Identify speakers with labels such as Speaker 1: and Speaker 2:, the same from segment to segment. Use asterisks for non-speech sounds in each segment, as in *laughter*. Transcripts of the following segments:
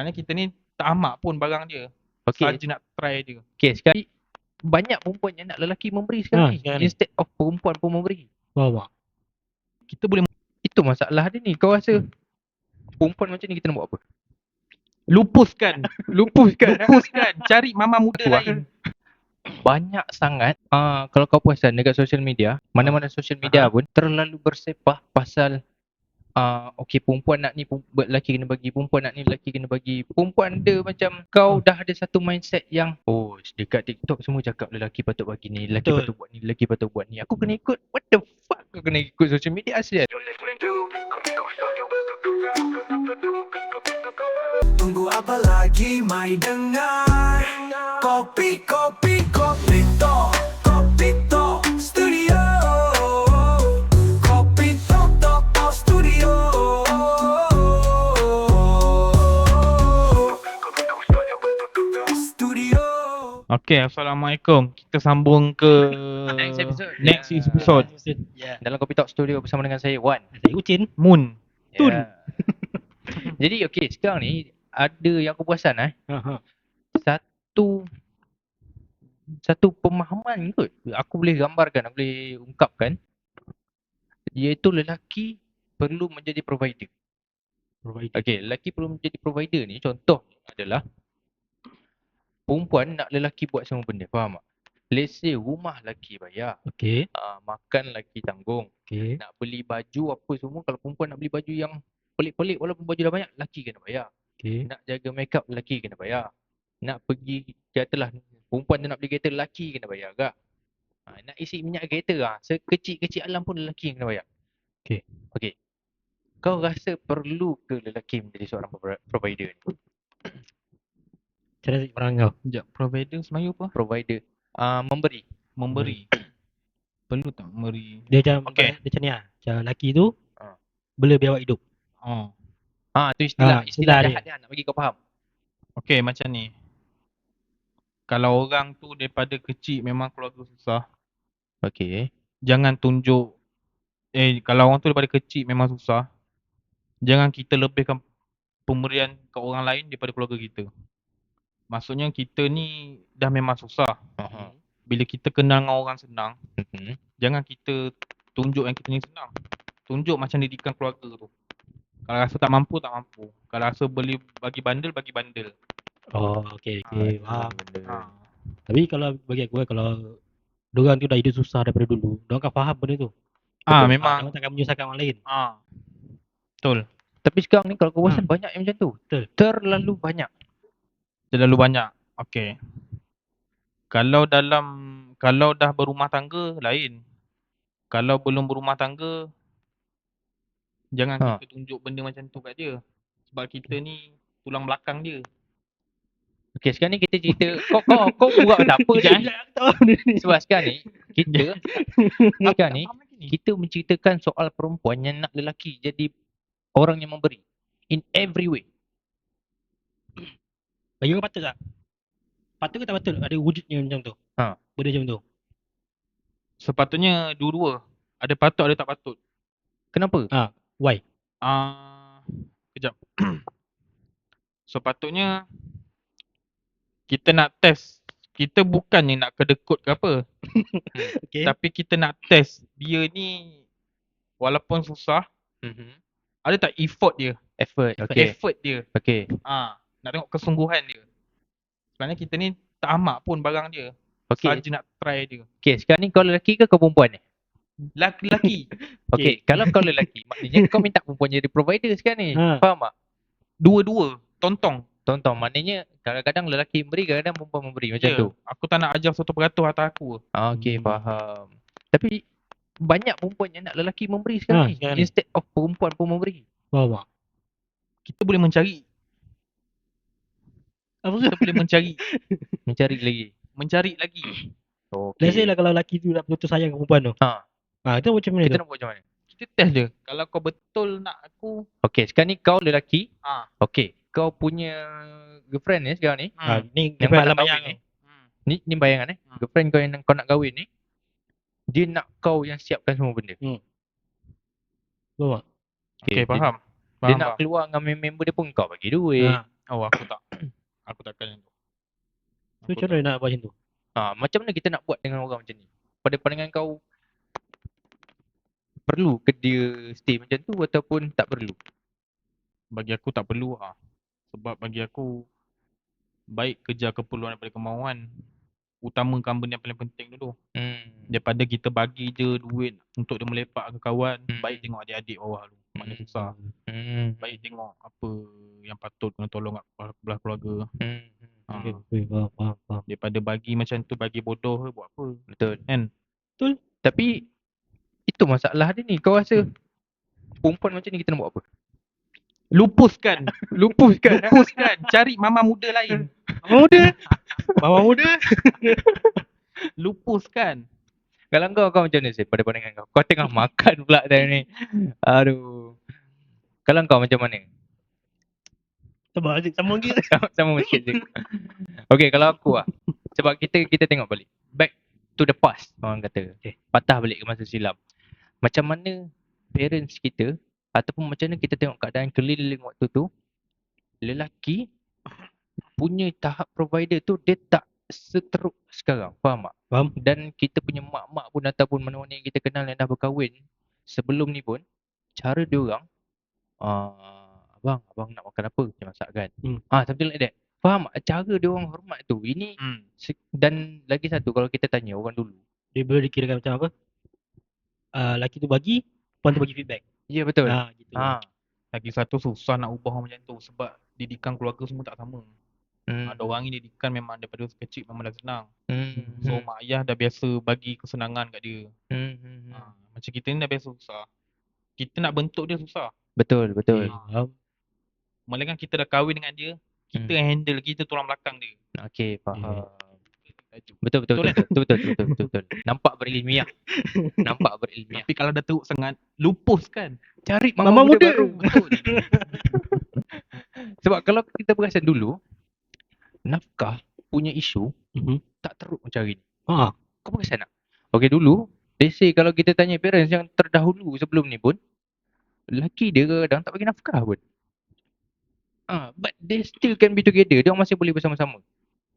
Speaker 1: Sebenarnya kita ni tak amak pun barang dia.
Speaker 2: Okey.
Speaker 1: Saja nak try dia.
Speaker 2: Okey, sekarang banyak perempuan yang nak lelaki memberi sekarang
Speaker 3: Ha,
Speaker 2: ni.
Speaker 3: sekarang ni.
Speaker 2: Instead of perempuan pun memberi.
Speaker 3: Tak?
Speaker 1: Kita boleh
Speaker 2: Itu masalah dia ni. Kau rasa perempuan macam ni kita nak buat apa?
Speaker 1: lupuskan. *laughs*
Speaker 2: Lupuskan.
Speaker 1: Lupuskan. Cari mama muda
Speaker 2: Aku
Speaker 1: lain.
Speaker 2: banyak sangat uh, kalau kau perasan dekat social media, mana-mana social media
Speaker 1: Aha.
Speaker 2: pun terlalu bersepah pasal uh, okey perempuan nak ni lelaki kena bagi, perempuan nak ni lelaki kena bagi. Perempuan dia macam kau dah ada satu mindset yang oh dekat TikTok semua cakap lelaki patut bagi ni, lelaki
Speaker 3: Betul.
Speaker 2: patut buat ni, lelaki patut buat ni. Aku kena ikut. What the fuck kau kena ikut social media asli?
Speaker 4: Tunggu apa lagi mai dengar kopi, kopi
Speaker 1: Okey, Assalamualaikum. Kita sambung ke
Speaker 2: Next episode.
Speaker 1: Next
Speaker 2: Ya.
Speaker 1: episode.
Speaker 3: Ya.
Speaker 2: Dalam Kopi Talk Studio bersama dengan saya Wan.
Speaker 3: Saya Ucin.
Speaker 1: Moon.
Speaker 3: Tun.
Speaker 2: Ya. *laughs* Jadi okey, sekarang ni ada yang aku perasan eh.
Speaker 3: Ha ha.
Speaker 2: satu satu pemahaman kot aku boleh gambarkan aku boleh ungkapkan iaitu lelaki perlu menjadi provider.
Speaker 3: Provider.
Speaker 2: Okey, lelaki perlu menjadi provider ni contoh adalah perempuan nak lelaki buat semua benda, faham tak? Let's say rumah lelaki bayar,
Speaker 3: Okey.
Speaker 2: uh, makan lelaki tanggung,
Speaker 3: Okey.
Speaker 2: nak beli baju apa semua kalau perempuan nak beli baju yang pelik-pelik walaupun baju dah banyak, lelaki kena bayar.
Speaker 3: Okey.
Speaker 2: Nak jaga make up lelaki kena bayar. Nak pergi katalah perempuan tu nak beli kereta lelaki kena bayar agak. Ha, nak isi minyak kereta ah sekecil-kecil alam pun lelaki yang kena bayar.
Speaker 3: Okey.
Speaker 2: Okey. Kau rasa perlu ke lelaki menjadi seorang provi- provider ni?
Speaker 3: Cara cik perang kau.
Speaker 1: Sekejap, provider Melayu apa?
Speaker 2: Provider uh, memberi.
Speaker 1: Memberi. Perlu tak memberi?
Speaker 3: Dia macam
Speaker 1: Okey.
Speaker 3: dia macam ni ah. Macam lelaki tu
Speaker 2: Ha.
Speaker 3: bela biawak hidup.
Speaker 1: Oh.
Speaker 2: Ah tu istilah
Speaker 3: Ah,
Speaker 2: istilah,
Speaker 3: istilah
Speaker 2: jahat dia nak bagi kau faham.
Speaker 1: Okey, macam ni. Kalau orang tu daripada kecil memang keluarga susah,
Speaker 2: Okey.
Speaker 1: jangan tunjuk eh kalau orang tu daripada kecil memang susah, jangan kita lebihkan pemberian ke orang lain daripada keluarga kita. Maksudnya kita ni dah memang susah.
Speaker 2: Aha.
Speaker 1: Bila kita kenal dengan orang senang,
Speaker 2: Mhm.
Speaker 1: jangan kita tunjuk yang kita ni senang. Tunjuk macam didikan keluarga tu. Kalau rasa tak mampu, tak mampu. Kalau rasa boleh bagi bandel, bagi bandel.
Speaker 3: Oh, okey okey.
Speaker 2: Ah,
Speaker 3: Faham.
Speaker 2: benda.
Speaker 1: Ha.
Speaker 3: Tapi kalau bagi aku kan, kalau Diorang tu dah hidup susah daripada dulu. Diorang akan faham benda tu.
Speaker 1: Ah,
Speaker 3: Betul.
Speaker 1: memang.
Speaker 3: Diorang takkan menyusahkan orang lain.
Speaker 1: Ah. Betul.
Speaker 2: Tapi sekarang ni kalau kau perasan
Speaker 3: Hmm.
Speaker 2: banyak yang macam tu.
Speaker 3: Betul.
Speaker 2: Terlalu banyak.
Speaker 1: Terlalu banyak. Okey. Kalau dalam kalau dah berumah tangga lain. Kalau belum berumah tangga jangan
Speaker 2: Ha.
Speaker 1: kita tunjuk benda macam tu kat dia. Sebab kita ni tulang belakang dia.
Speaker 2: Okey, sekarang ni kita cerita *laughs* kau kau kau buat apa je.
Speaker 3: Tak tahu benda ni.
Speaker 2: Sebab sekarang ni kita *laughs* sekarang ni kita menceritakan soal perempuan yang nak lelaki jadi orang yang memberi in every way.
Speaker 3: Bagi kau patut tak? Patut ke tak patut ada wujudnya macam tu?
Speaker 2: Ha.
Speaker 3: Benda macam tu.
Speaker 1: Sepatutnya dua-dua. Ada patut ada tak patut.
Speaker 2: Kenapa?
Speaker 3: Why?
Speaker 1: Ah, kejap. *clears throat* Sepatutnya kita nak test. Kita bukannya nak kedekut ke apa. *laughs*
Speaker 3: Okey.
Speaker 1: Tapi kita nak test dia ni walaupun susah,
Speaker 2: Mhm.
Speaker 1: ada tak effort dia?
Speaker 2: Effort. Okey.
Speaker 1: Effort dia.
Speaker 2: Okey.
Speaker 1: Ah, nak tengok kesungguhan dia. Sebenarnya kita ni tak amak pun barang dia.
Speaker 2: Okey.
Speaker 1: Saja nak try dia.
Speaker 2: Okey, sekarang ni kau lelaki ke kau perempuan ni?
Speaker 1: Laki-laki. *laughs*
Speaker 2: Okey, kalau kau lelaki, *laughs* maknanya kau minta perempuan jadi provider sekarang ni.
Speaker 3: Ha.
Speaker 2: Faham tak?
Speaker 1: Dua-dua. Tontong.
Speaker 2: Tonton, maknanya kadang-kadang lelaki memberi, kadang-kadang perempuan memberi macam
Speaker 1: Ya,
Speaker 2: tu.
Speaker 1: Aku tak nak ajar 100% atas aku.
Speaker 2: Ah, Okey,
Speaker 3: Hmm.
Speaker 2: faham. Tapi banyak perempuan yang nak lelaki memberi sekarang
Speaker 3: Ha,
Speaker 2: ni. Instead of perempuan pun memberi.
Speaker 3: Faham tak?
Speaker 1: Kita boleh mencari.
Speaker 3: Apa
Speaker 1: Kita boleh mencari. *laughs*
Speaker 2: Mencari lagi.
Speaker 1: mencari lagi.
Speaker 2: Okey.
Speaker 3: Let's say lah kalau lelaki tu nak betul sayang dengan perempuan tu.
Speaker 2: Ha.
Speaker 3: Ha, itu macam mana
Speaker 2: Kita
Speaker 3: tu?
Speaker 2: nak buat macam mana?
Speaker 1: Kita test je. Kalau kau betul nak aku,
Speaker 2: Okey, sekarang ni kau lelaki.
Speaker 1: ah,
Speaker 2: Okey, kau punya girlfriend ni sekarang ni.
Speaker 3: Ha,
Speaker 1: hmm.
Speaker 3: ni
Speaker 2: nak
Speaker 3: dalam bayang
Speaker 2: ni.
Speaker 3: ni.
Speaker 1: hmm.
Speaker 2: Ni ni bayangan eh.
Speaker 1: Hmm.
Speaker 2: Girlfriend kau yang kau nak kahwin ni. Dia nak kau yang siapkan semua benda.
Speaker 3: Faham tak?
Speaker 1: Okay,
Speaker 2: dia-
Speaker 1: faham.
Speaker 2: Dia
Speaker 1: Faham,
Speaker 2: nak
Speaker 1: faham.
Speaker 2: keluar dengan mem- member dia pun kau bagi duit.
Speaker 3: Ha.
Speaker 1: Oh aku tak. *coughs* Aku takkan yang tu.
Speaker 3: So macam mana nak buat macam tu?
Speaker 2: Ha, macam mana kita nak buat dengan orang macam ni? Pada pandangan kau perlu ke dia stay macam tu ataupun tak perlu?
Speaker 1: bagi aku tak perlu ah. Sebab bagi aku baik kerja keperluan daripada kemauan. Utamakan benda yang paling penting dulu.
Speaker 2: Hmm.
Speaker 1: Daripada kita bagi je duit untuk dia melepak ke kawan,
Speaker 2: Hmm.
Speaker 1: baik tengok adik-adik bawah dulu. Mana
Speaker 2: Hmm.
Speaker 1: susah.
Speaker 2: Hmm.
Speaker 1: Baik tengok apa yang patut kena tolong kat belah keluarga.
Speaker 2: Hmm.
Speaker 1: Ha.
Speaker 3: Okay, okay, faham, faham, faham.
Speaker 1: Daripada bagi macam tu bagi bodoh ke buat apa?
Speaker 2: Betul.
Speaker 1: Kan?
Speaker 2: Tapi itu masalah dia ni. Kau rasa perempuan macam ni kita nak buat apa?
Speaker 1: Lupuskan. *laughs*
Speaker 2: Lupuskan.
Speaker 1: Lupuskan. Cari mama muda lain.
Speaker 3: Mama muda. *laughs* Mama muda. *laughs*
Speaker 1: Lupuskan.
Speaker 2: Kalau kau kau macam mana sih pada pandangan kau? Kau tengah *laughs* makan pula time ni. Aduh. Kalau kau macam mana?
Speaker 3: Sabar Aziz, sama lagi.
Speaker 2: sama, *laughs* sama sikit je. Okay, kalau aku lah. Sebab kita kita tengok balik. Back to the past, orang kata. Okay. Patah balik ke masa silam. Macam mana parents kita ataupun macam mana kita tengok keadaan keliling waktu tu, lelaki punya tahap provider tu dia tak seteruk sekarang. Faham tak?
Speaker 3: Faham.
Speaker 2: Dan kita punya mak-mak pun ataupun mana-mana yang kita kenal yang dah berkahwin sebelum ni pun, cara dia orang, uh, abang, abang nak makan apa? Dia masakkan.
Speaker 3: Hmm.
Speaker 2: Ah, something like that. Faham tak? Cara dia orang hormat tu. Ini
Speaker 1: Hmm.
Speaker 2: se- dan lagi satu kalau kita tanya orang dulu.
Speaker 3: Dia boleh dikirakan macam apa? Uh, laki tu bagi, puan tu bagi feedback.
Speaker 2: Ya betul.
Speaker 3: Ha, gitu.
Speaker 2: Ha.
Speaker 1: Lagi satu susah nak ubah orang macam tu sebab didikan keluarga semua tak sama.
Speaker 2: Hmm.
Speaker 1: Ada orang ni didikan memang daripada kecil memang dah senang.
Speaker 2: Hmm.
Speaker 1: So mak ayah dah biasa bagi kesenangan kat dia.
Speaker 2: Hmm. hmm
Speaker 1: ha, hmm. macam kita ni dah biasa susah. Kita nak bentuk dia susah.
Speaker 2: Betul, betul.
Speaker 3: Ha.
Speaker 1: Malah kita dah kahwin dengan dia, kita hmm. handle kita tulang belakang dia.
Speaker 2: Okey, faham.
Speaker 1: Hmm.
Speaker 2: Betul betul betul betul betul, betul betul betul betul betul betul Nampak berilmiah. *laughs* Nampak berilmiah.
Speaker 1: Tapi kalau dah teruk sangat, lupus kan.
Speaker 2: Cari
Speaker 3: mama,
Speaker 2: mama muda,
Speaker 3: muda,
Speaker 2: baru. *laughs* Betul. Sebab kalau kita perasan dulu, nafkah punya isu
Speaker 3: Mhm.
Speaker 2: tak teruk macam hari ni.
Speaker 3: Ha,
Speaker 2: Kau perasan tak? Okey dulu, let's say kalau kita tanya parents yang terdahulu sebelum ni pun, lelaki dia kadang tak bagi nafkah pun. Ah, but they still can be together. Dia masih boleh bersama-sama.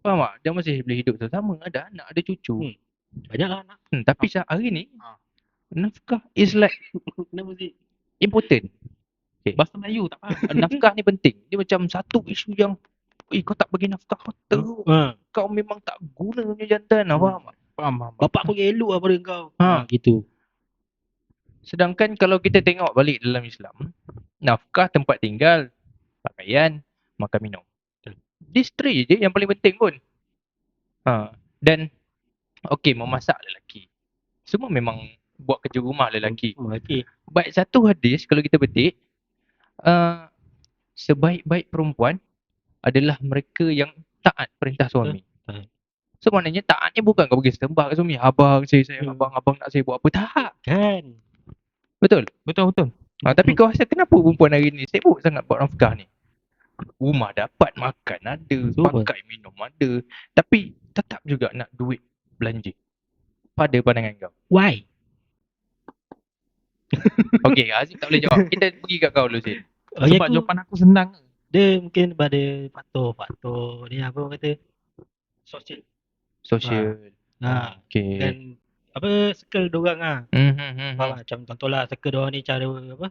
Speaker 2: Faham tak? Dia masih boleh hidup bersama. Ada anak, ada cucu.
Speaker 3: Hmm. banyaklah anak.
Speaker 2: Hmm, tapi sa- hari ni,
Speaker 1: Ah.
Speaker 2: nafkah is like *laughs* important.
Speaker 1: Bahasa Melayu tak faham. *laughs*
Speaker 2: nafkah ni penting. Dia macam satu isu yang, eh kau tak bagi nafkah, kau teruk.
Speaker 3: Ha,
Speaker 2: Kau memang tak guna punya jantan. Hmm. Faham tak?
Speaker 1: Faham, faham.
Speaker 3: bapak aku yang elok lah pada kau.
Speaker 2: Ha.
Speaker 3: Ha, gitu.
Speaker 2: Sedangkan kalau kita tengok balik dalam Islam, nafkah tempat tinggal, pakaian, makan minum. These three je yang paling penting pun. Ha. Dan, okay, memasak lelaki. Semua memang buat kerja rumah lelaki.
Speaker 3: Hmm, Okey.
Speaker 2: Baik satu hadis kalau kita petik, uh, sebaik-baik perempuan adalah mereka yang taat perintah suami.
Speaker 3: Taat.
Speaker 2: So maknanya taatnya bukan kau pergi sembah kat suami, abang saya sayang
Speaker 3: Hmm.
Speaker 2: abang, abang nak saya buat apa. Tak.
Speaker 3: Kan.
Speaker 2: Betul.
Speaker 1: Betul, betul.
Speaker 2: Ha, tapi kau rasa kenapa perempuan hari ni sibuk sangat buat nafkah ni? Rumah dapat, makan ada,
Speaker 3: Betul.
Speaker 2: pakai minum ada. Tapi tetap juga nak duit belanja. Pada pandangan kau.
Speaker 3: Why? *laughs*
Speaker 2: Okey, Aziz tak boleh jawab. Kita pergi kat kau dulu, Zin.
Speaker 3: Bagi
Speaker 1: Sebab
Speaker 3: aku,
Speaker 1: jawapan aku senang.
Speaker 3: Dia mungkin pada faktor-faktor ni apa orang kata sosial.
Speaker 2: Sosial.
Speaker 3: Ha,
Speaker 2: Okey.
Speaker 3: dan apa circle dia orang ah.
Speaker 2: Hmm, hmm,
Speaker 3: tak? Macam contohlah circle dia ni cara apa?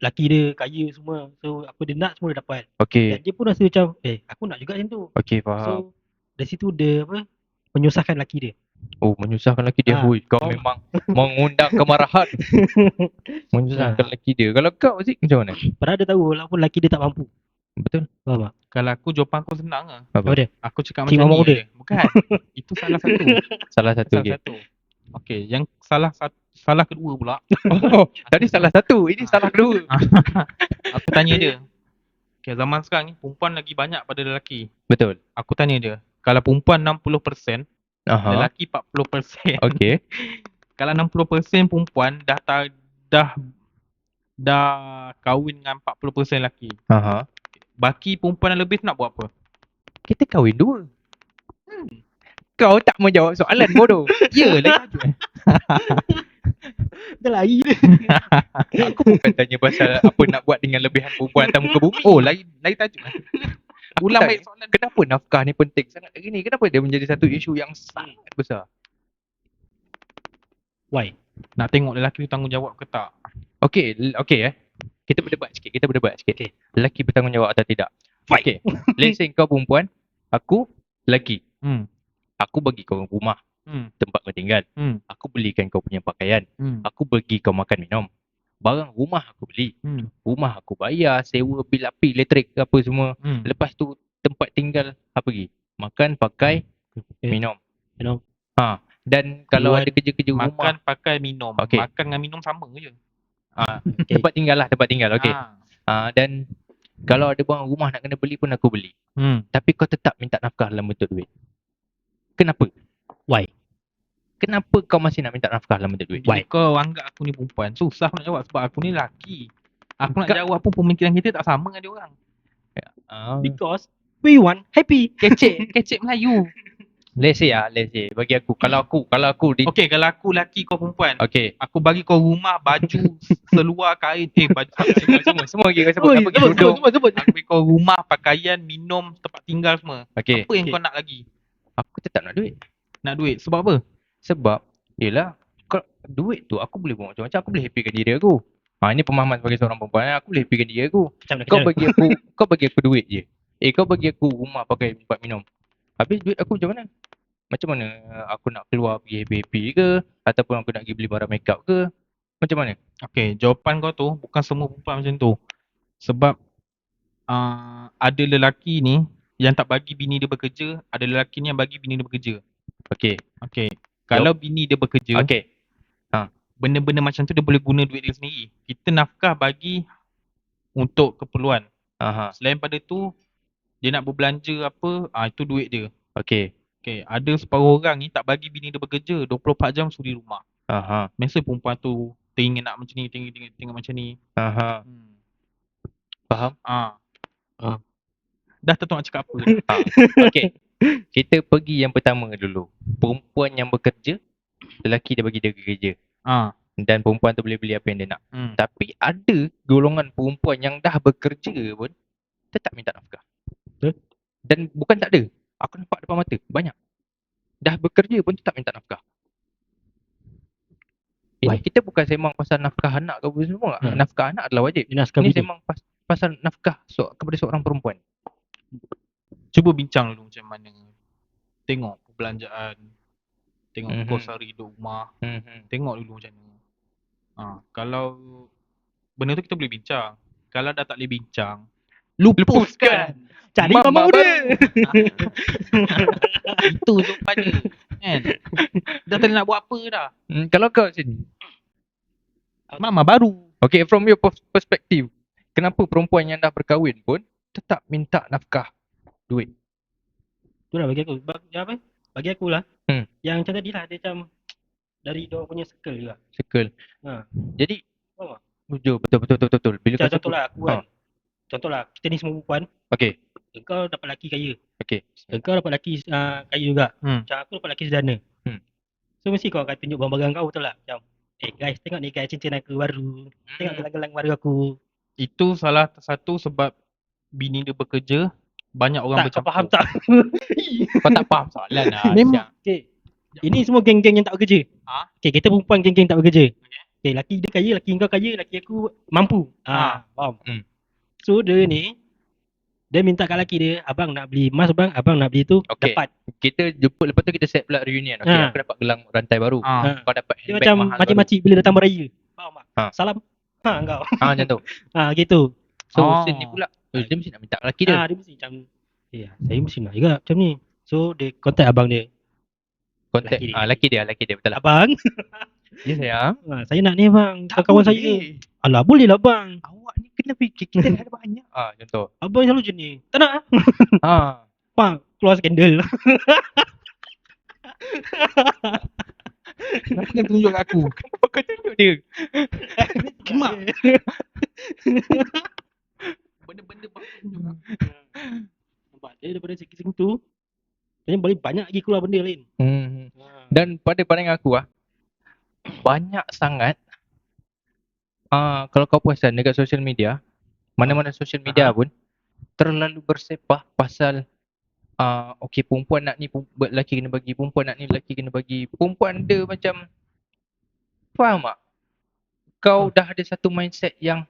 Speaker 3: Laki dia kaya semua. So apa dia nak semua dia dapat.
Speaker 2: Okey.
Speaker 3: Dan dia pun rasa macam eh aku nak juga macam tu.
Speaker 2: Okey,
Speaker 3: So
Speaker 2: faham.
Speaker 3: dari situ dia apa? Menyusahkan laki dia.
Speaker 2: Oh, menyusahkan lelaki dia.
Speaker 3: Ha.
Speaker 2: Hui, kau
Speaker 3: Oh.
Speaker 2: memang *laughs* mengundang kemarahan. *laughs* menyusahkan lelaki dia. Kalau kau, Zik, macam mana?
Speaker 3: Padahal dia tahu walaupun laki dia tak mampu.
Speaker 2: Betul.
Speaker 3: Faham tak?
Speaker 1: Kalau aku jawapan aku senang lah.
Speaker 3: Apa dia?
Speaker 1: Aku cakap
Speaker 3: Cik
Speaker 1: macam ni je. Bukan. *laughs* Itu salah satu.
Speaker 2: Salah satu
Speaker 1: salah
Speaker 2: je.
Speaker 1: satu. Okey, yang salah satu salah kedua pula. *laughs*
Speaker 2: Oh, tadi salah satu. Ini salah kedua. *laughs*
Speaker 1: Aku tanya dia. Okay, zaman sekarang ni perempuan lagi banyak pada lelaki.
Speaker 2: Betul.
Speaker 1: Aku tanya dia. Kalau perempuan 60%,
Speaker 2: Aha.
Speaker 1: lelaki 40%.
Speaker 2: Okey.
Speaker 1: Kalau 60% perempuan dah dah dah kahwin dengan 40% lelaki.
Speaker 2: Aha.
Speaker 1: Baki perempuan yang lebih nak buat apa?
Speaker 2: Kita kahwin dua. Kau tak menjawab soalan bodoh. *laughs*
Speaker 1: Ya, lah tajuk.
Speaker 3: Dia lari dia. *laughs*
Speaker 2: Aku bukan tanya pasal apa nak buat dengan lebihan perempuan atas muka bumi.
Speaker 1: Oh, lain lain tajuk.
Speaker 2: Aku
Speaker 1: Ulang balik soalan.
Speaker 2: Kenapa nafkah ni penting sangat hari ni? Kenapa dia menjadi satu isu yang sangat besar?
Speaker 3: Why?
Speaker 1: Nak tengok lelaki tu tanggungjawab ke tak?
Speaker 2: Okey, l- okey eh. Kita berdebat sikit, kita berdebat sikit.
Speaker 3: Okey.
Speaker 2: Lelaki bertanggungjawab atau tidak?
Speaker 3: Fight.
Speaker 2: Okey. Let's say kau perempuan, aku lelaki.
Speaker 1: Hmm.
Speaker 2: Aku bagi kau rumah,
Speaker 1: Hmm.
Speaker 2: tempat kau tinggal.
Speaker 1: Hmm.
Speaker 2: Aku belikan kau punya pakaian.
Speaker 1: Hmm.
Speaker 2: Aku bagi kau makan minum. Barang rumah aku beli.
Speaker 1: Hmm.
Speaker 2: Rumah aku bayar, sewa bil api, elektrik apa semua.
Speaker 1: Hmm.
Speaker 2: Lepas tu tempat tinggal apa lagi? Makan, pakai,
Speaker 3: Eh,
Speaker 2: minum.
Speaker 3: minum.
Speaker 2: Ha. Dan kalau
Speaker 3: Keluar-
Speaker 2: ada kerja-kerja rumah,
Speaker 1: Makan, pakai, minum.
Speaker 2: Okey.
Speaker 1: Makan dengan minum sama je.
Speaker 2: Ha, *laughs*
Speaker 3: Okey.
Speaker 2: tempat tinggal lah, tempat tinggal. Okey.
Speaker 1: Ah.
Speaker 2: Ha, dan kalau ada barang rumah nak kena beli pun aku beli.
Speaker 1: Hmm.
Speaker 2: Tapi kau tetap minta nafkah dalam bentuk duit. Kenapa?
Speaker 3: Why?
Speaker 2: Kenapa kau masih nak minta nafkah dalam bentuk duit?
Speaker 1: Bila kau anggap aku ni perempuan, susah nak jawab sebab aku ni lelaki. Aku nak jawab pun pemikiran kita tak sama dengan dia orang.
Speaker 2: Ah,
Speaker 3: Because we want happy.
Speaker 1: Kecek, *laughs* kecek Melayu.
Speaker 2: Let's say ah, let's say bagi aku kalau aku kalau aku di
Speaker 1: Okey, kalau aku lelaki kau perempuan,
Speaker 2: Okey.
Speaker 1: aku bagi kau rumah, baju, *laughs* seluar, kain, eh baju *laughs*
Speaker 2: Semua semua semua bagi kau sebut apa
Speaker 3: sebut, sebut, sebut, sebut.
Speaker 1: Aku bagi kau rumah, pakaian, minum, tempat tinggal semua.
Speaker 2: Okey.
Speaker 1: Apa yang
Speaker 3: okey.
Speaker 1: kau nak lagi?
Speaker 2: Aku tetap nak duit.
Speaker 1: Nak duit. Sebab apa?
Speaker 2: Sebab Yelah kau, Duit tu aku boleh buat macam-macam Aku boleh happykan diri aku Ha ini pemahaman sebagai seorang perempuan Aku boleh happykan diri aku
Speaker 3: Macam?
Speaker 2: Kau
Speaker 3: Kau
Speaker 2: bagi aku Kau bagi aku duit je Eh kau bagi aku rumah pakai tempat minum Habis duit aku macam mana? Macam mana aku nak keluar pergi happy-happy ke Ataupun aku nak pergi beli barang make up ke Macam mana?
Speaker 1: Okey, jawapan kau tu bukan semua perempuan macam tu. Sebab uh, ada lelaki ni yang tak bagi bini dia bekerja, ada lelaki ni yang bagi bini dia bekerja.
Speaker 2: Okay
Speaker 1: Okey. Kalau bini dia bekerja,
Speaker 2: Okay
Speaker 1: benda-benda macam tu dia boleh guna duit dia sendiri. Kita nafkah bagi untuk keperluan.
Speaker 2: Aha.
Speaker 1: Selain pada tu, dia nak berbelanja apa, ah itu duit dia.
Speaker 2: Okay
Speaker 1: Okey, ada separuh orang ni tak bagi bini dia bekerja 24 jam suri rumah.
Speaker 2: Aha
Speaker 1: Biasa perempuan tu teringin nak macam ni, teringin tengok, tengok macam ni.
Speaker 2: Aha
Speaker 1: Hmm.
Speaker 2: Faham?
Speaker 1: Ah.
Speaker 3: Ah.
Speaker 1: Dah tak tahu nak cakap apa. *laughs*
Speaker 2: ha. Okay Kita pergi yang pertama dulu Perempuan yang bekerja Lelaki dia bagi dia kerja
Speaker 1: ah.
Speaker 2: Dan perempuan tu boleh beli apa yang dia nak
Speaker 1: Hmm.
Speaker 2: Tapi ada golongan perempuan yang dah bekerja pun Tetap minta nafkah. Dan bukan tak ada Aku nampak depan mata Banyak Dah bekerja pun tetap minta nafkah Ini
Speaker 3: Why?
Speaker 2: kita bukan sembang pasal nafkah anak ke apa semua
Speaker 3: Hmm.
Speaker 2: Nafkah anak adalah wajib
Speaker 3: Ini
Speaker 2: sembang pas, pasal nafkah so, kepada seorang perempuan
Speaker 1: Cuba bincang dulu macam mana. Tengok perbelanjaan. Tengok
Speaker 2: Mhm.
Speaker 1: mm-hmm. kos hari duduk rumah.
Speaker 2: hmm.
Speaker 1: Tengok dulu macam mana. Ah, kalau benda tu kita boleh bincang. Kalau dah tak boleh bincang, lupuskan.
Speaker 3: Cari mama
Speaker 2: mak
Speaker 3: muda.
Speaker 1: Itu jawapannya. kan? Dah tak nak buat apa dah.
Speaker 2: Hmm, Kalau kau sini
Speaker 1: Mama baru.
Speaker 2: Okay, from your pers- perspective, kenapa perempuan yang dah berkahwin pun tetap minta nafkah duit?
Speaker 3: Tu lah bagi aku. Bagi apa? Bagi aku lah.
Speaker 2: Hmm.
Speaker 3: Yang macam tadi lah. Dia macam dari dia punya circle juga.
Speaker 2: Circle.
Speaker 3: Ha.
Speaker 2: Jadi,
Speaker 3: Faham tak?
Speaker 2: Jujur, betul, betul, betul, betul. Bila
Speaker 3: Macam
Speaker 2: kau
Speaker 3: contoh lah aku
Speaker 2: Ha.
Speaker 3: kan. Lah. Kita ni semua perempuan.
Speaker 2: Okay,
Speaker 3: Engkau dapat laki kaya.
Speaker 2: okay.
Speaker 3: Engkau dapat laki uh, kaya juga.
Speaker 1: Hmm.
Speaker 3: Macam aku dapat laki sederhana.
Speaker 2: Hmm.
Speaker 3: So mesti kau akan tunjuk barang-barang kau betul lah. Macam, eh guys tengok ni guys cincin aku baru. Tengok
Speaker 2: Hmm.
Speaker 3: gelang-gelang baru aku.
Speaker 1: Itu salah satu sebab bini dia bekerja, banyak orang
Speaker 3: tak kau
Speaker 1: bercampur.
Speaker 3: faham tak? *laughs*
Speaker 2: Kau tak faham soalan lah.
Speaker 1: Memang.
Speaker 3: Okay. Ini semua geng-geng yang tak bekerja.
Speaker 1: Ha?
Speaker 3: Okay, kita perempuan geng-geng tak bekerja.
Speaker 1: Okay.
Speaker 3: Okay, laki dia kaya, laki kau kaya, laki aku mampu.
Speaker 1: Ha.
Speaker 3: Ah, faham.
Speaker 2: Hmm.
Speaker 3: So dia ni dia minta kat laki dia, abang nak beli emas abang, abang nak beli tu,
Speaker 2: Okay.
Speaker 3: dapat.
Speaker 2: Kita jemput, lepas tu kita set pula reunion. Okay,
Speaker 3: Ha.
Speaker 2: aku dapat gelang rantai baru.
Speaker 1: Ah.
Speaker 2: Kau dapat
Speaker 3: Dia
Speaker 2: handbag
Speaker 3: macam
Speaker 2: mahal
Speaker 3: makcik-makcik bila datang beraya. Faham tak?
Speaker 2: Ha.
Speaker 3: Salam. Ha engkau.
Speaker 2: baru. Ha, macam tu. *laughs*
Speaker 3: Ha gitu.
Speaker 2: So,
Speaker 1: Oh.
Speaker 2: Ni pula, eh, dia mesti nak minta lelaki dia.
Speaker 3: Ha dia mesti macam Ya, saya mesti nak juga macam ni. So dia contact abang dia.
Speaker 2: Contact.
Speaker 3: lelaki dia.
Speaker 2: Ah, lelaki dia, dia. Betul lah.
Speaker 3: Abang,
Speaker 2: Ya, sayang.
Speaker 3: ha, saya nak ni bang, kawan saya.
Speaker 2: boleh.
Speaker 3: Alah boleh lah bang.
Speaker 2: Awak ni kena fikir, kita dah ada banyak. Ah, contoh.
Speaker 3: Abang selalu ni. Tak nak ah. *laughs*
Speaker 2: Ah.
Speaker 3: Bang, keluar skandal.
Speaker 1: Kenapa kena tunjuk kat aku?
Speaker 2: Kenapa kau tunjuk dia?
Speaker 1: Kemak. Benda-benda kat aku.
Speaker 3: Nampak dia daripada segi tu. Sebenarnya boleh banyak lagi keluar benda lain.
Speaker 2: Hmm.
Speaker 3: Ha.
Speaker 2: Dan pada pandangan aku ah banyak sangat ah kalau kau perasan dekat social media, mana-mana social media
Speaker 1: Aha.
Speaker 2: pun terlalu bersepah pasal uh, okey perempuan nak ni pem- lelaki kena bagi, perempuan nak ni lelaki kena bagi. Perempuan dia macam faham tak? Kau dah ada satu mindset yang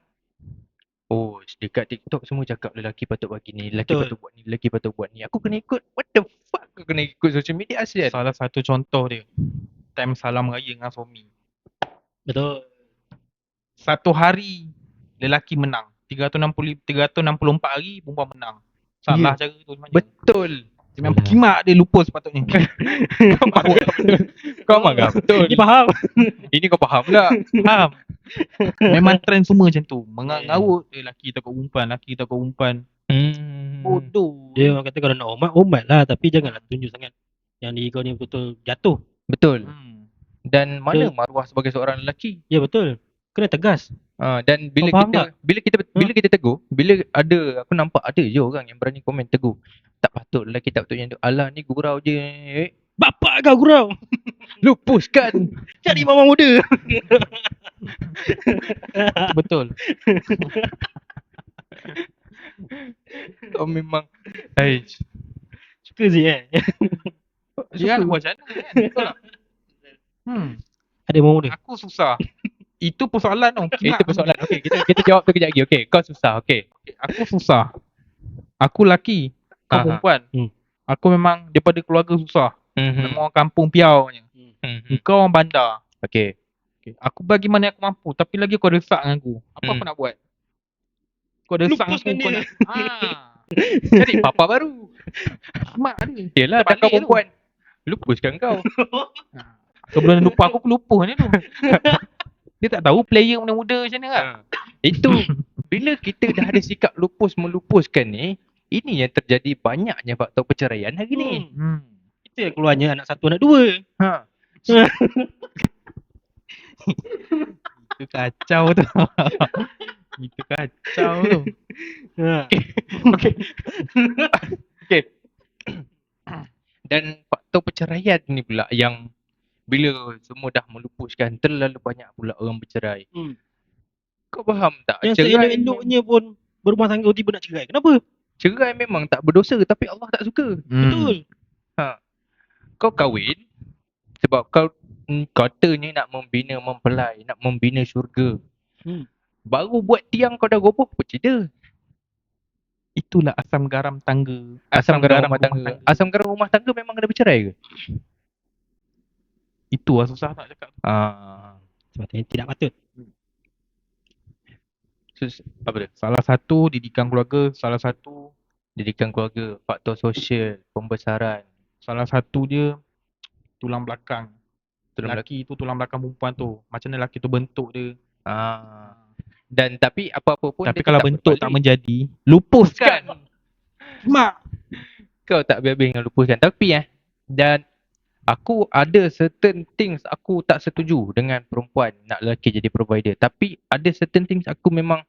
Speaker 2: Oh, dekat TikTok semua cakap lelaki patut bagi ni, lelaki
Speaker 3: Betul.
Speaker 2: patut buat ni, lelaki patut buat ni. Aku kena ikut. What the fuck aku kena ikut social media asal?
Speaker 1: Salah satu contoh dia. Time salam raya dengan suami.
Speaker 3: Betul.
Speaker 1: Satu hari lelaki menang. 360 364 hari perempuan menang. Salah cara tu sebenarnya.
Speaker 2: Betul.
Speaker 1: Memang berkimak dia lupa sepatutnya. *laughs*
Speaker 2: Kau faham. Kau faham betul.
Speaker 3: Ini faham. *laughs*
Speaker 2: Ini kau faham tak?
Speaker 1: Faham? *laughs* Memang trend semua macam tu.
Speaker 3: Ya.
Speaker 1: Mengarut eh, lelaki takut umpan, lelaki takut umpan.
Speaker 2: Hmm.
Speaker 1: Bodoh.
Speaker 3: Dia orang kata kalau nak umat, umat lah. Tapi janganlah tunjuk sangat. Yang diri kau ni betul-betul jatuh.
Speaker 2: Betul.
Speaker 1: Hmm.
Speaker 2: Dan mana
Speaker 3: Betul.
Speaker 2: maruah sebagai seorang lelaki?
Speaker 3: Ya betul. Kena tegas.
Speaker 2: Ha, dan bila
Speaker 3: faham
Speaker 2: kita
Speaker 3: tak?
Speaker 2: bila kita bila kita tegur, bila ada aku nampak ada je orang yang berani komen tegur. Tak patut lelaki tak patut yang tu. Alah ni gurau je. Eh,
Speaker 3: Bapak kau gurau. *laughs*
Speaker 2: lupuskan. *laughs*
Speaker 3: Cari mama muda. *laughs*
Speaker 1: Betul.
Speaker 2: Kau memang Aish.
Speaker 3: Suka sih eh.
Speaker 1: Dia nak buat macam mana kan? Betul tak? Hmm.
Speaker 3: Ada mama muda.
Speaker 1: Aku susah. Itu persoalan tau.
Speaker 2: Itu persoalan. Okey, kita *laughs* kita jawab tu kejap lagi. Okey, kau susah. Okey.
Speaker 1: Aku susah. Aku lelaki. Kau
Speaker 2: Aha.
Speaker 1: perempuan.
Speaker 3: Hmm.
Speaker 1: Aku memang daripada keluarga susah.
Speaker 2: Mhm.
Speaker 1: Memang orang kampung piau punya.
Speaker 2: Mhm.
Speaker 1: Kau orang bandar.
Speaker 2: Okey.
Speaker 1: Okay. Aku bagi mana aku mampu. Tapi lagi kau desak dengan aku. Apa
Speaker 2: Hmm.
Speaker 1: aku nak buat? Kau desak aku.
Speaker 3: Lupuskan
Speaker 1: Kau nak... *laughs* Ah.
Speaker 2: Cari papa baru.
Speaker 1: Mak dia.
Speaker 2: Yalah, tak kau
Speaker 1: tu.
Speaker 2: perempuan. Lupuskan kau. *laughs*
Speaker 1: Sebelum lupa aku, aku lupa ni tu. Dia tak tahu player muda-muda macam mana kan?
Speaker 2: Ha. *coughs* Itu bila kita dah ada sikap lupus melupuskan ni, ini yang terjadi banyaknya faktor perceraian hari ni.
Speaker 1: Hmm.
Speaker 3: Itu yang keluarnya anak satu, anak dua.
Speaker 2: Ha. *laughs*
Speaker 1: Itu kacau tu. *laughs* Itu kacau tu. *laughs*
Speaker 3: Ha. *coughs* *coughs*
Speaker 2: Dan faktor perceraian ni pula yang bila semua dah melupuskan terlalu banyak pula orang bercerai.
Speaker 3: Hmm.
Speaker 2: Kau faham tak?
Speaker 3: Yang seelok-eloknya pun berumah tangga tiba nak cerai. Kenapa?
Speaker 2: cerai memang tak berdosa tapi Allah tak suka.
Speaker 1: Hmm.
Speaker 3: Betul.
Speaker 2: Kau kahwin sebab kau mm, katanya nak membina mempelai, nak membina syurga.
Speaker 3: Hmm.
Speaker 2: Baru buat tiang kau dah roboh cerita?
Speaker 1: Itulah asam garam tangga.
Speaker 2: Asam, garam rumah tangga. Asam garam rumah tangga memang kena bercerai ke?
Speaker 1: Itu lah susah nak cakap.
Speaker 2: Ah.
Speaker 3: Sebab tidak patut.
Speaker 2: Sus, apa dia?
Speaker 1: Salah satu didikan keluarga, salah satu
Speaker 2: Didikan keluarga, faktor sosial, pembesaran.
Speaker 1: salah satu dia tulang belakang.
Speaker 2: Tulang
Speaker 1: lelaki tu tulang belakang perempuan tu. Macam mana lelaki tu bentuk dia.
Speaker 2: Ah. Dan tapi apa-apa pun
Speaker 1: Tapi kalau
Speaker 2: tetap
Speaker 1: bentuk tak menjadi, lupuskan.
Speaker 2: Mak. Kau tak habis-habis dengan lupuskan. Tapi eh, dan aku ada certain things aku tak setuju dengan perempuan nak lelaki jadi provider. Tapi ada certain things aku memang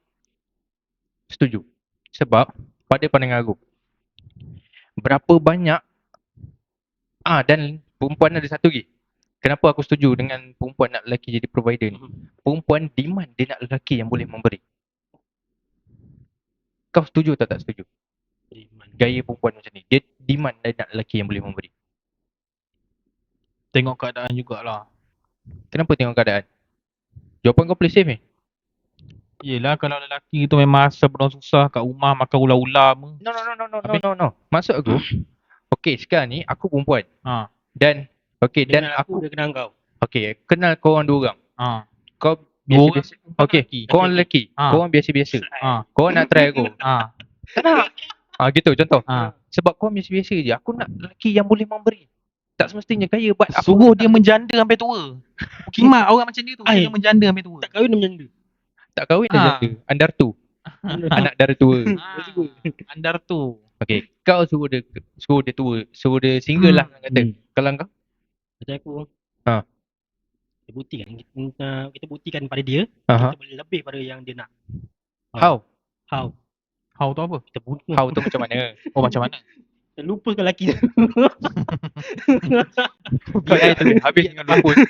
Speaker 2: setuju. Sebab pada pandangan aku, berapa banyak ah dan perempuan ada satu lagi. Kenapa aku setuju dengan perempuan nak lelaki jadi provider ni? Perempuan demand dia nak lelaki yang boleh memberi. Kau setuju atau tak setuju? gaya perempuan macam ni. Dia demand dia nak lelaki yang boleh memberi.
Speaker 1: Tengok keadaan jugalah.
Speaker 2: Kenapa tengok keadaan? Jawapan kau play safe ni?
Speaker 1: Yelah kalau lelaki tu memang asal belum susah kat rumah makan ular-ular pun.
Speaker 2: No, no, no, no, no, no,
Speaker 1: Habis?
Speaker 2: no, no. Maksud aku, okay sekarang ni aku perempuan.
Speaker 1: Ha.
Speaker 2: Dan, okay dan
Speaker 3: kenal
Speaker 2: aku,
Speaker 3: aku, dia kenal kau.
Speaker 2: okay kenal kau orang dua orang.
Speaker 1: Ha.
Speaker 2: Kau biasa-biasa. Okay, kau orang lelaki.
Speaker 1: Ha.
Speaker 2: Kau orang biasa-biasa.
Speaker 1: Ha.
Speaker 2: Kau orang nak try aku.
Speaker 1: Ha.
Speaker 2: Tak nak. Ah gitu contoh.
Speaker 1: Ha.
Speaker 2: Sebab kau orang biasa-biasa je. Aku nak lelaki yang boleh memberi. Tak semestinya kaya but aku
Speaker 1: Suruh dia menjanda sampai tua. Kimak orang macam dia tu. Dia menjanda sampai tua.
Speaker 3: Tak kahwin dia menjanda.
Speaker 2: tak kahwin dah
Speaker 1: Ah.
Speaker 2: janda. Andar tu. Anak dara tua.
Speaker 1: Ha. Andar tu.
Speaker 2: Okay, kau suruh dia suruh dia tua, suruh dia single lah orang kata.
Speaker 3: Hmm.
Speaker 2: Kalau kau
Speaker 3: Macam aku.
Speaker 2: Ha.
Speaker 3: Kita buktikan. Kita, kita buktikan pada dia.
Speaker 2: Aha.
Speaker 3: Kita boleh lebih pada yang dia nak.
Speaker 2: How?
Speaker 3: How?
Speaker 1: How tu apa?
Speaker 3: Kita bukti.
Speaker 2: How tu macam mana?
Speaker 1: Oh macam mana?
Speaker 3: Kita lupuskan lelaki tu.
Speaker 2: Kau dah tu habis dengan lupus. *laughs*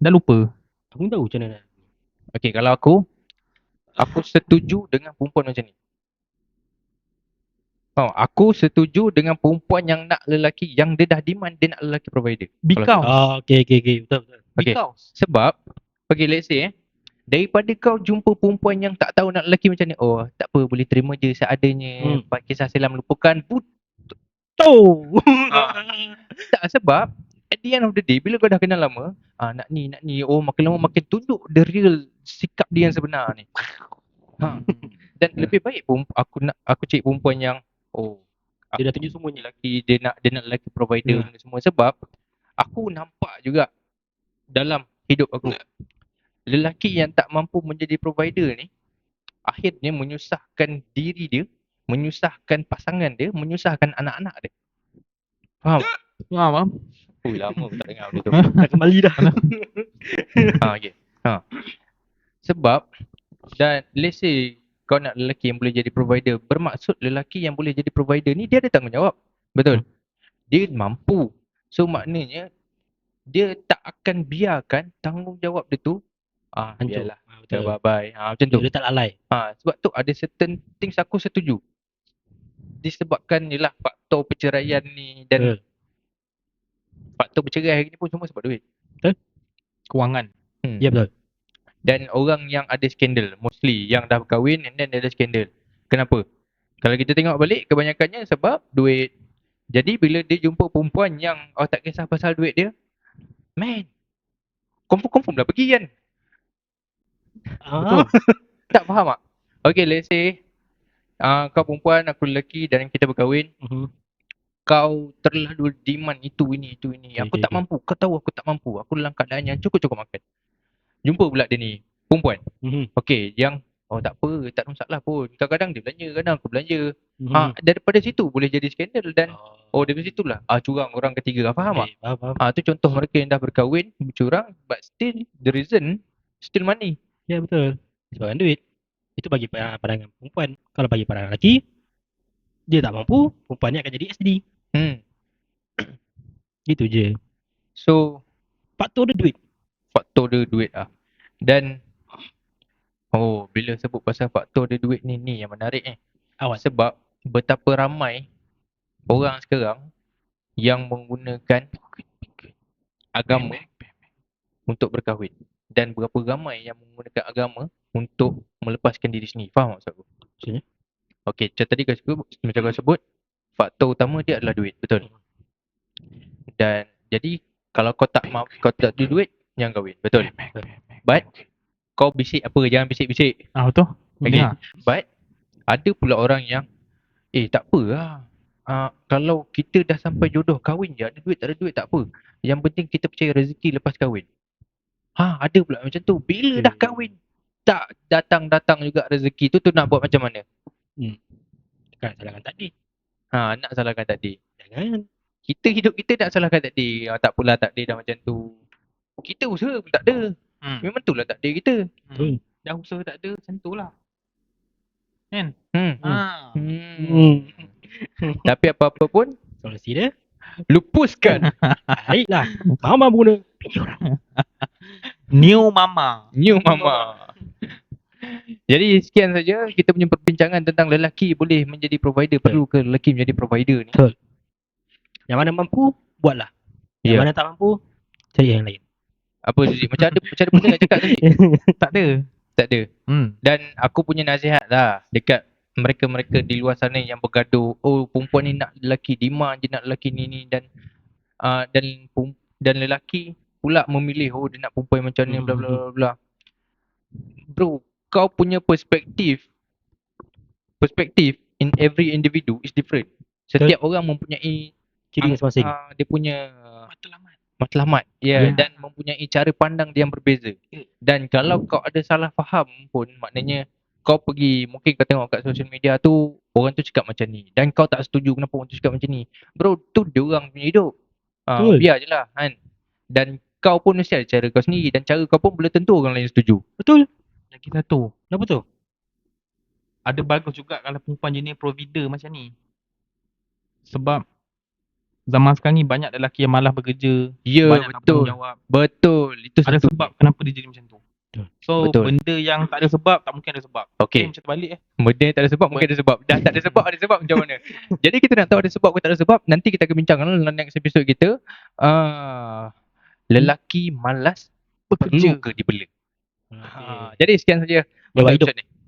Speaker 1: Dah lupa.
Speaker 3: Aku tahu macam mana.
Speaker 2: Okay, kalau aku Aku setuju dengan perempuan macam ni. Oh, aku setuju dengan perempuan yang nak lelaki yang dia dah demand dia nak lelaki provider.
Speaker 1: Because.
Speaker 3: Oh, okay, okay, okay. Betul, betul.
Speaker 2: Okay.
Speaker 1: Because.
Speaker 2: Sebab okay let's say eh daripada kau jumpa perempuan yang tak tahu nak lelaki macam ni, oh tak apa boleh terima je seadanya.
Speaker 3: Hmm.
Speaker 2: Hmm. Kisah silam lupakan. But,
Speaker 3: Tuh. *laughs*
Speaker 2: tak sebab at the end of the day bila kau dah kenal lama, ah nak ni nak ni, oh makin lama makin tunjuk the real sikap dia yang sebenar ni. Ha. Dan lebih baik pun aku nak aku cari perempuan yang oh
Speaker 3: Dia dah tunjuk semuanya.
Speaker 2: lelaki dia nak dia nak lelaki provider
Speaker 3: Hmm.
Speaker 2: hmm. semua sebab aku nampak juga dalam hidup aku lelaki yang tak mampu menjadi provider ni akhirnya menyusahkan diri dia menyusahkan pasangan dia menyusahkan anak-anak dia. Faham?
Speaker 1: Faham. Ah?
Speaker 2: Ui, lama aku tak dengar benda tu. *laughs*
Speaker 3: Dah kembali dah. *laughs*
Speaker 2: ha okey. Ha. Sebab dan let's say kau nak lelaki yang boleh jadi provider bermaksud lelaki yang boleh jadi provider ni dia ada tanggungjawab. Betul? Dia mampu. So maknanya dia tak akan biarkan tanggungjawab dia tu ah
Speaker 3: Hancur.
Speaker 2: biarlah
Speaker 3: Ah,
Speaker 2: dah
Speaker 3: Betul.
Speaker 2: bye bye ha macam tu
Speaker 3: Dia tak lalai.
Speaker 2: ha sebab tu ada certain things aku setuju disebabkan yalah faktor perceraian ni dan
Speaker 3: Betul.
Speaker 2: faktor bercerai hari ni pun semua sebab duit
Speaker 1: Kewangan.
Speaker 2: hmm.
Speaker 3: Ya betul.
Speaker 2: dan orang yang ada skandal mostly yang dah berkahwin and then dia ada skandal kenapa kalau kita tengok balik kebanyakannya sebab duit jadi bila dia jumpa perempuan yang oh tak kisah pasal duit dia man confirm confirm dah pergi kan
Speaker 3: Ah. *laughs*
Speaker 2: tak faham tak okay let's say uh, kau perempuan aku lelaki dan kita berkahwin
Speaker 3: Mhm.
Speaker 2: kau terlalu demand itu ini itu ini
Speaker 3: Okay,
Speaker 2: aku
Speaker 3: okay,
Speaker 2: tak
Speaker 3: okay.
Speaker 2: mampu kau tahu aku tak mampu aku dalam keadaan yang cukup-cukup makan jumpa pula dia ni perempuan
Speaker 3: Mhm.
Speaker 2: Okey, yang oh tak apa, tak ada masalah pun. Kadang-kadang dia belanja, kadang aku belanja.
Speaker 3: Mhm.
Speaker 2: Ha, daripada situ boleh jadi skandal dan
Speaker 3: Oh,
Speaker 2: oh dari situlah ah curang orang ketiga. Faham tak?
Speaker 3: okay, faham, faham.
Speaker 2: Ah tu contoh mereka yang dah berkahwin bercurang but still the reason still money.
Speaker 3: Ya betul. Disebabkan duit. Itu bagi pa- pandangan perempuan. Kalau bagi pandangan lelaki, dia tak mampu, perempuan ni akan jadi SD.
Speaker 2: Hmm. *clears throat*
Speaker 3: Gitu je.
Speaker 2: So
Speaker 3: Faktor dia duit.
Speaker 2: faktor dia duit ah. Dan oh bila sebut pasal faktor dia duit ni ni yang menarik eh.
Speaker 3: Awak.
Speaker 2: Sebab betapa ramai orang sekarang yang menggunakan agama untuk berkahwin dan berapa ramai yang menggunakan agama untuk melepaskan diri sendiri. Faham maksud aku?
Speaker 3: Maksudnya?
Speaker 2: Okey, macam tadi kau sebut, macam kau sebut, faktor utama dia adalah duit, betul? Dan jadi kalau kau tak mau kau tak ada duit, jangan kahwin, betul? But kau bisik apa, jangan bisik-bisik.
Speaker 1: Ah betul.
Speaker 2: Okay.
Speaker 1: Dengar.
Speaker 2: But ada pula orang yang eh tak apa lah. Uh, kalau kita dah sampai jodoh kahwin je, ada duit tak ada duit tak apa. Yang penting kita percaya rezeki lepas kahwin. Ha, ada pula macam tu. Bila
Speaker 3: Okay.
Speaker 2: dah kahwin, tak datang-datang juga rezeki tu tu nak buat macam mana?
Speaker 3: Kan salahkan takdir.
Speaker 2: Ha, nak salahkan takdir.
Speaker 3: Jangan.
Speaker 2: Kita hidup kita nak salahkan takdir. Ha, tak apalah takdir dah macam tu. Kita usaha pun tak ada.
Speaker 1: Hmm.
Speaker 2: Memang tu lah takdir kita.
Speaker 3: Betul.
Speaker 1: Dah usaha tak ada macam tu lah. Kan?
Speaker 2: Hmm.
Speaker 1: Ah.
Speaker 2: Hmm. Tapi apa-apa pun
Speaker 3: Solusi dia,
Speaker 2: lupuskan *laughs*
Speaker 3: baiklah. Mama guna. *laughs*
Speaker 1: New mama.
Speaker 2: New mama. Jadi sekian saja kita punya perbincangan tentang lelaki boleh menjadi provider. Perlu ke lelaki menjadi provider ni?
Speaker 3: Yang mana mampu, buatlah. Yang
Speaker 2: Ya.
Speaker 3: mana tak mampu, cari yang lain.
Speaker 2: Apa Zuzi? Macam ada macam ada benda nak cakap Zuzi? *laughs*
Speaker 1: Tak ada.
Speaker 2: Tak ada.
Speaker 1: Hmm.
Speaker 2: Dan aku punya nasihat lah dekat mereka-mereka di luar sana yang bergaduh, oh perempuan ni nak lelaki demand je nak lelaki ni ni dan uh, dan dan lelaki pula memilih oh dia nak perempuan macam ni bla bla bla bla. Bro, kau punya perspektif perspektif in every individu is different. Setiap orang mempunyai
Speaker 3: Ciri masing-masing.
Speaker 2: uh, dia punya
Speaker 1: Matlamat.
Speaker 2: matlamat ya
Speaker 1: Ya.
Speaker 2: dan mempunyai cara pandang dia yang berbeza. Dan kalau kau ada salah faham pun maknanya kau pergi mungkin kau tengok kat social media tu orang tu cakap macam ni dan kau tak setuju kenapa orang tu cakap macam ni. Bro, tu dia orang punya hidup. Uh,
Speaker 3: Betul.
Speaker 2: biar je lah kan. Dan kau pun mesti ada cara kau sendiri dan cara kau pun belum tentu orang lain setuju.
Speaker 3: Betul.
Speaker 1: Lagi satu.
Speaker 3: Kenapa tu?
Speaker 1: Ada bagus juga kalau perempuan jenis provider macam ni. Sebab zaman sekarang ni banyak lelaki yang malas bekerja.
Speaker 2: Ya,
Speaker 1: yeah,
Speaker 2: betul. Betul. Itu
Speaker 1: ada
Speaker 2: satu.
Speaker 1: sebab kenapa dia jadi macam tu. So
Speaker 2: Betul.
Speaker 1: benda yang tak ada sebab tak mungkin ada sebab.
Speaker 2: Okey.
Speaker 1: Macam terbalik eh.
Speaker 2: Benda yang tak ada sebab mungkin ada sebab. Dah tak ada sebab ada sebab macam mana. *laughs* Jadi kita nak tahu ada sebab ke tak ada sebab nanti kita akan bincangkan dalam next episode kita. Uh, lelaki malas
Speaker 1: bekerja
Speaker 2: ke dibela.
Speaker 3: Okay.
Speaker 2: Ha, jadi sekian saja. Bye-bye.